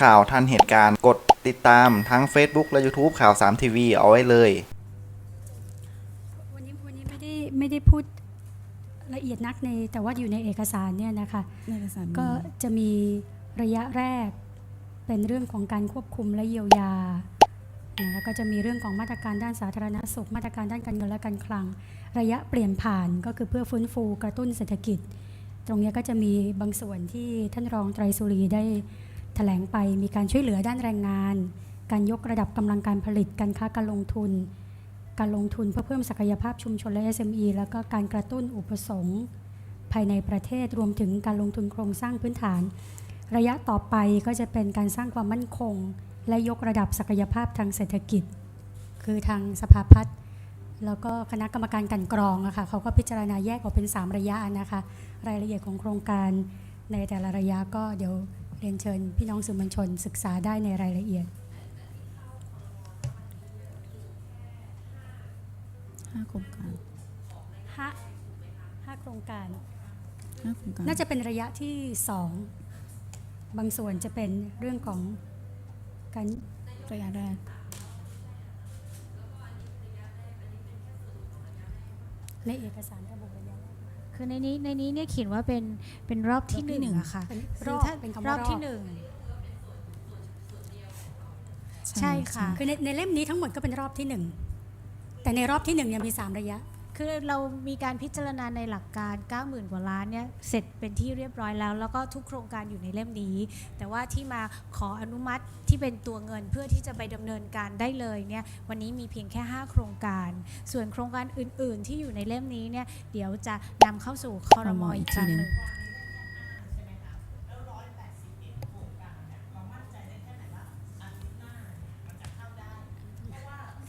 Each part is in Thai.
ข่าวทันเหตุการณ์กดติดตามทั้ง Facebook และ YouTube ข่าว3ทีวีเอาไว้เลย วันนี้วันนี้ไม่ได้ไม่ได้พูดละเอียดนักในแต่ว่าอยู่ในเอกสารเนี่ยนะคะ ในเอกสารมีก็จะมีระยะแรกเป็นเรื่องของการควบคุมและเยียวยานะคะก็จะมีเรื่องของมาตรการด้านสาธารณสุข มาตรการด้านการเงินและการคลัง ระยะเปลี่ยนผ่านก็คือเพื่อฟื้นฟูกระตุ้นเศรษฐกิจ ตรงเนี้ยก็จะมีบางส่วนที่ท่านรองไตรสุรีได้แถลงไปมีการช่วยเหลือด้านแรงงาน การยกระดับกำลังการผลิต การค้าการลงทุน การลงทุนเพื่อเพิ่มศักยภาพชุมชนและ SME แล้วก็การกระตุ้นอุปสงค์ภายในประเทศรวมถึงการลงทุนโครงสร้างพื้นฐาน ระยะต่อไปก็จะเป็นการสร้างความมั่นคง และยกระดับศักยภาพทางเศรษฐกิจ คือทางสภาพัฒน์แล้วก็คณะกรรมการกันกรองอะค่ะเขาก็พิจารณาแยกออกเป็น 3 ระยะนะคะ รายละเอียดของโครงการในแต่ละระยะก็เดี๋ยว เรียนเชิญพี่น้องสื่อมวลชนศึกษาได้ในรายละเอียดห้าโครงการห้าห้าโครงการ ห้าโครงการน่าจะเป็นระยะที่สองบางส่วนจะเป็นเรื่องของการระยะแรกในเอกสารระบุระยะ คือในนี้ในนี้เนี่ยเขียนว่าเป็นเป็นรอบที่หนึ่งอะค่ะเป็นคืรอบถ้าเป็นคำรว่าอบรอที่บหนึ่งใช่ค่ะ คือในในเล่มนี้ทั้งหมดก็เป็นรอบที่หนึ่งแต่ในรอบที่หนึ่งเนี่ยมีสามระยะ คือเรามีการพิจารณาในหลักการ 90,000 กว่าล้านเนี่ยเสร็จเป็นที่เรียบร้อยแล้ว แล้วก็ทุกโครงการอยู่ในเล่มนี้ แต่ว่าที่มาขออนุมัติที่เป็นตัวเงินเพื่อที่จะไปดำเนินการได้เลยเนี่ยวันนี้มีเพียงแค่ 5 โครงการ ส่วนโครงการอื่น ๆ ที่อยู่ในเล่มนี้เนี่ยเดี๋ยวจะนำเข้าสู่คอรมออีกครั้งหนึ่ง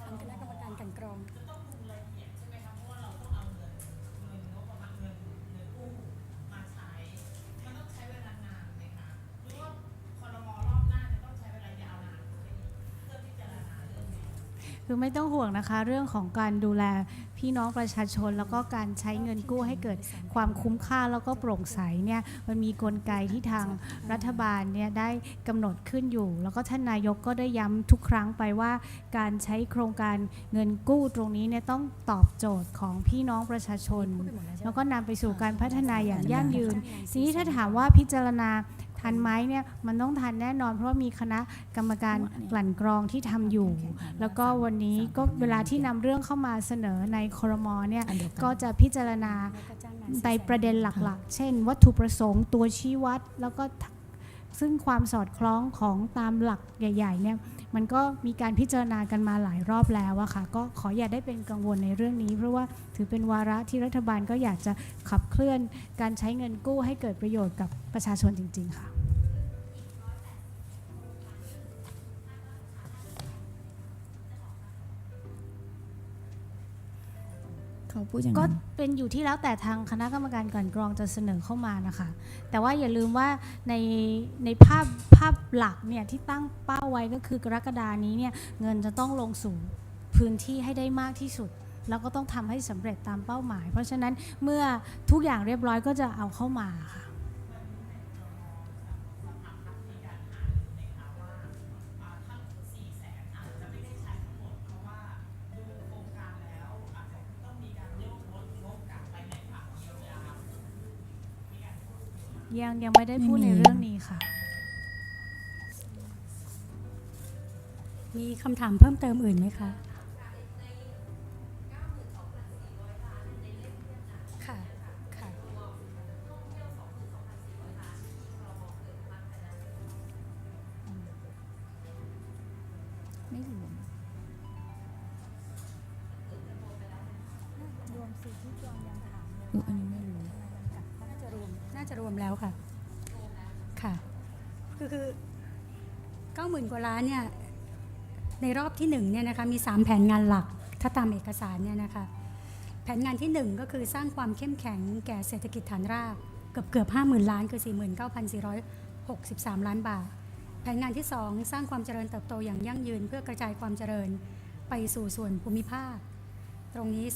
ทางคณะกรรมการกลันกรอง คือไม่ต้องห่วงนะคะ เรื่องของการดูแลพี่น้องประชาชน แล้วก็การใช้เงินกู้ให้เกิดความคุ้มค่าแล้วก็โปร่งใสเนี่ยมันมีกลไกที่ทางรัฐบาลเนี่ยได้กำหนดขึ้นอยู่ แล้วก็ท่านนายกก็ได้ย้ำทุกครั้งไปว่า การใช้โครงการเงินกู้ตรงนี้เนี่ยต้องตอบโจทย์ของพี่น้องประชาชน แล้วก็นำไปสู่การพัฒนาอย่างยั่งยืนทีนี้ถ้าถามว่าพิจารณา ทันไหมเนี่ยมันต้องทันแน่นอน เพราะว่ามีคณะกรรมการกลั่นกรองที่ทำอยู่ แล้วก็วันนี้ก็เวลาที่นำเรื่องเข้ามาเสนอในครมเนี่ยอันเดียวกันก็จะพิจารณาในประเด็นหลักๆ เช่น วัตถุประสงค์ตัวชี้วัดแล้วก็ ซึ่งความสอดคล้องของตามหลักใหญ่ๆเนี่ยมันก็มีการพิจารณากันมาหลายรอบแล้วอะค่ะก็ขออย่าได้เป็นกังวลในเรื่องนี้ เพราะว่าถือเป็นวาระที่รัฐบาลก็อยากจะขับเคลื่อนการใช้เงินกู้ให้เกิดประโยชน์กับประชาชนจริง ๆ ค่ะ เขาพูดอย่างก็นั้นเป็นอยู่ที่แล้วแต่ทางคณะกรรมการกลันกรองจะเสนอเข้ามานะคะ แต่ว่าอย่าลืมว่าในในภาพภาพหลักเนี่ยที่ตั้งเป้าไว้ก็คือกรกฎานี้เนี่ยเงินจะต้องลงสู่พื้นที่ให้ได้มากที่สุด แล้วก็ต้องทำให้สำเร็จตามเป้าหมาย เพราะฉะนั้นเมื่อทุกอย่างเรียบร้อยก็จะเอาเข้ามาค่ะ ยังยังไม่ได้พูดไม่มีในเรื่องนี้ค่ะ มีคำถามเพิ่มเติมอื่นไหมคะ ค่ะค่ะ ไม่รวมรวมสิที่จองยังถามอุ๊ยอันนี้ไม่ ค่ะ ค่ะ คือคือเก้าหมื่นกว่าล้านเนี่ย ในรอบที่หนึ่งเนี่ยนะคะ มีสามแผนงานหลัก ถ้าตามเอกสารเนี่ยนะคะ แผนงานที่หนึ่งก็คือสร้างความเข้มแข็งแก่เศรษฐกิจฐานราก เกือบเกือบห้าหมื่นล้านคือสี่หมื่นเก้าพันสี่ร้อยหกสิบสามล้านบาท แผนงานที่สองสร้างความเจริญเติบโตอย่างยั่งยืน เพื่อกระจายความเจริญไปสู่ส่วนภูมิภาค ตรงนี้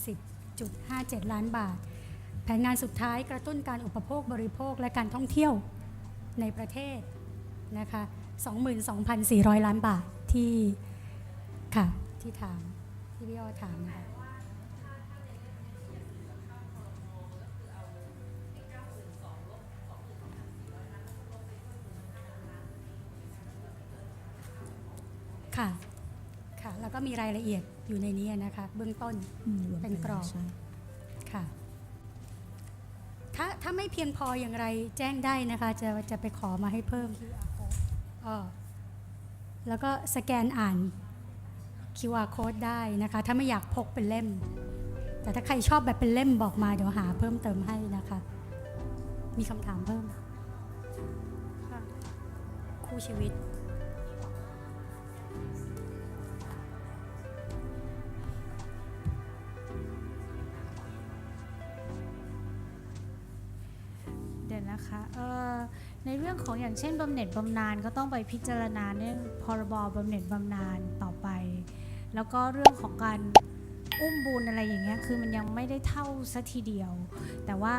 2340.57 ล้านบาท นงานสุดท้ายกระตุ้นการอุปโภคบริโภคและการท่องเที่ยวในประเทศนะคะ 22,400 ล้านบาทที่ค่ะที่ถามที่พี่อ้อถามนะคะค่ะ ค่ะ แล้วก็มีรายละเอียดอยู่ในนี้นะคะ เบื้องต้นอืมรวมเป็นกรอบใช่ค่ะถ้าถ้าไม่เพียงพออย่างไรแจ้งได้นะคะ จะจะไปขอมาให้เพิ่มแล้วก็สแกนอ่าน QR code ได้นะคะ ถ้าไม่อยากพกเป็นเล่ม แต่ถ้าใครชอบแบบเป็นเล่มบอกมาเดี๋ยวหาเพิ่มเติมให้นะคะ มีคำถามเพิ่มค่ะคู่ชีวิต เดี๋ยนะคะเออในเรื่องของอย่างเช่นบำเหน็จบำนาญก็ต้องไปพิจารณาเรื่องพรบบำเหน็จบำนาญต่อไป แล้วก็เรื่องของการอุ้มบุญอะไรอย่างเงี้ยคือมันยังไม่ได้เท่าสัทีเดียว แต่ว่า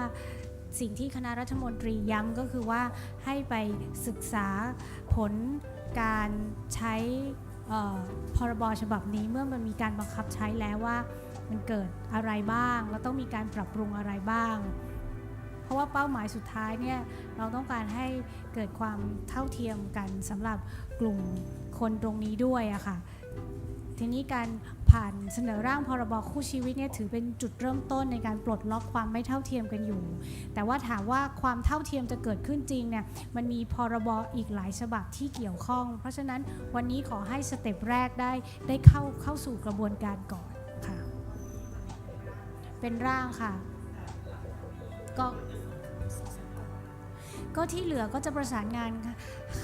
สิ่งที่คณะรัฐมนตรีย้ำก็คือว่าให้ไปศึกษาผลการใช้พรบฉบับนี้เมื่อมันมีการบังคับใช้แล้วว่ามันเกิดอะไรบ้าง แล้วต้องมีการปรับปรุงอะไรบ้าง ราะว่าเป้าหมายสุดท้ายเนี่ยเราต้องการให้เกิดความเท่าเทียมกันสำหรับกลุ่มคนตรงนี้ด้วยอะค่ะทีนี้การผ่านเสนอร่างพรบคู่ชีวิตเนี่ยถือเป็นจุดเริ่มต้นในการปลดล็อกความไม่เท่าเทียมกันอยู่ แต่ว่าถามว่าความเท่าเทียมจะเกิดขึ้นจริงเนี่ยมันมีพรบอีกหลายฉบับที่เกี่ยวข้อง เพราะฉะนั้นวันนี้ขอให้สเต็ปแรกได้ได้เข้าเข้าสู่กระบวนการก่อนค่ะ เป็นร่างค่ะก็ ก็ที่เหลือก็จะประสานงาน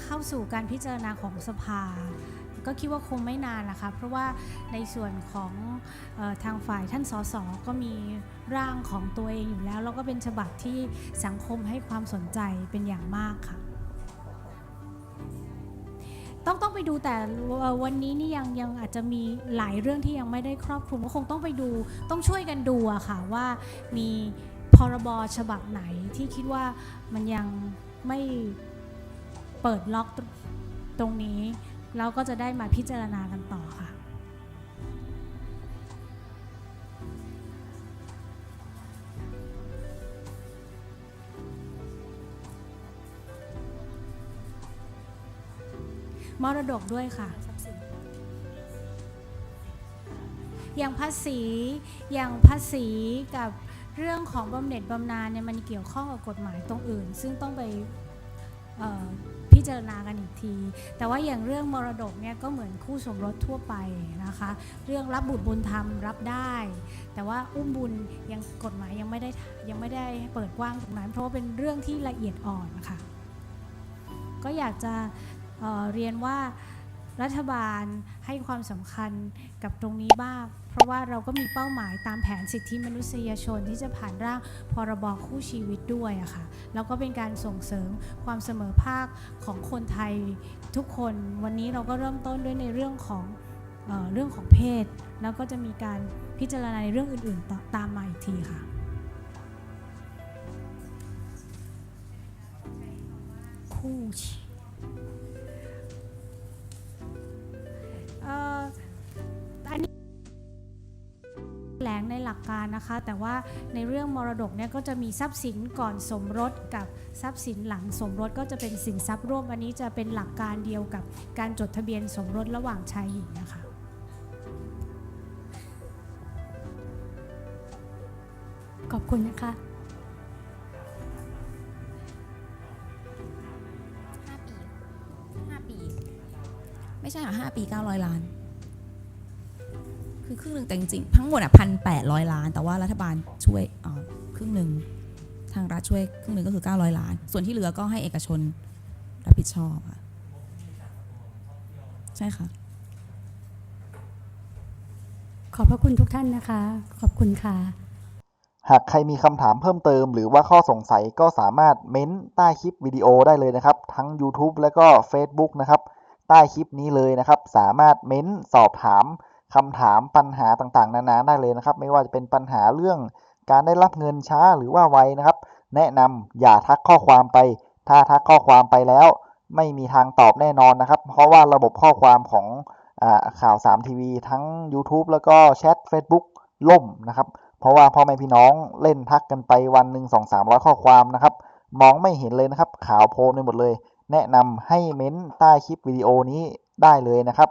เข้าสู่การพิจารณาของสภา ก็คิดว่าคงไม่นานละคะเพราะว่าในส่วนของออทางฝ่ายท่านสสก็มีร่างของตัวเองอยู่แล้ว แล้วก็เป็นฉบับที่สังคมให้ความสนใจเป็นอย่างมากค่ะต้องต้องไปดูแต่วันนี้นี่ยังยังอาจจะมีหลายเรื่องที่ยังไม่ได้ครอบคลุมก็คงต้องไปดูต้องช่วยกันดูอะค่ะว่ามี พรบฉบับไหนที่คิดว่ามันยังไม่เปิดล็อกตรงนี้แล้วก็จะได้มาพิจารณากันต่อค่ะมรดกด้วยค่ะอย่างภาษีอย่างภาษีกับ เรื่องของบำเหน็จบำนาญเนี่ยมันเกี่ยวข้องกับกฎหมายตรงอื่น ซึ่งต้องไปพิจารณากันอีกที แต่ว่าอย่างเรื่องมรดกเนี่ยก็เหมือนคู่สมรสทั่วไปนะคะ เรื่องรับบุตรบุญธรรมรับได้ แต่ว่าอุ้มบุญยังกฎหมายยังไม่ได้ยังไม่ได้เปิดกว้างตรงนั้นเพราะว่าเป็นเรื่องที่ละเอียดอ่อนค่ะ ก็อยากจะเเรียนว่า รัฐบาลให้ความสำคัญกับตรงนี้บ้าง เพราะว่าเราก็มีเป้าหมายตามแผนสิทธิมนุษยชนที่จะผ่านร่างพรบคู่ชีวิตด้วยอะค่ะแล้วก็เป็นการส่งเสริมความเสมอภาคของคนไทยทุกคนวันนี้เราก็เริ่มต้นด้วยในเรื่องของเออเรื่องของเพศ แล้วก็จะมีการพิจารณาในเรื่องอื่นๆตตามมาอีกทีค่ะคู่ชี ในหลักการนะคะ แต่ว่าในเรื่องมรดกเนี่ยก็จะมีทรัพย์สินก่อนสมรสกับทรัพย์สินหลังสมรสก็จะเป็นสินทรัพย์ร่วมอันนี้จะเป็นหลักการเดียวกับการจดทะเบียนสมรสระหว่างชายหญิงนะคะขอบคุณนะคะห้าปีห้าปี ไม่ใช่ค่ะห้าปีเก้าร้อยล้าน คือครึ่งหนึ่งแต่จริงๆทั้งหมดอะพันแปดร้อยล้าน แต่ว่ารัฐบาลช่วยเอ่อครึ่งหนึ่งทางรัฐช่วยครึ่งหนึ่งก็คือ 900 ล้าน ส่วนที่เหลือก็ให้เอกชนรับผิดชอบค่ะ ใช่ค่ะ ขอบพระคุณทุกท่านนะคะ ขอบคุณค่ะ หากใครมีคำถามเพิ่มเติม หรือว่าข้อสงสัยก็สามารถเม้นใต้คลิปวิดีโอได้เลยนะครับ ทั้ง YouTube และก็ Facebook นะครับ ใต้คลิปนี้เลยนะครับ สามารถเม้นสอบถาม คำถามปัญหาต่างๆ นานาได้เลยนะครับ ไม่ว่าจะเป็นปัญหาเรื่องการได้รับเงินช้าหรือว่าไวนะครับ แนะนำอย่าทักข้อความไป ถ้าทักข้อความไปแล้ว ไม่มีทางตอบแน่นอนนะครับ เพราะว่าระบบข้อความของอข่าว3ทีวีทั้ง YouTube แล้วก็แชท Facebook ล่มนะครับ เพราะว่าพ่อแม่พี่น้องเล่นทักกันไปวันหนึ่งสองสามร้อยข้อความนะครับ มองไม่เห็นเลยนะครับ ขาวโพลนไปหมดเลย แนะนำให้เม้นใต้คลิปวิดีโอนี้ได้เลยนะครับ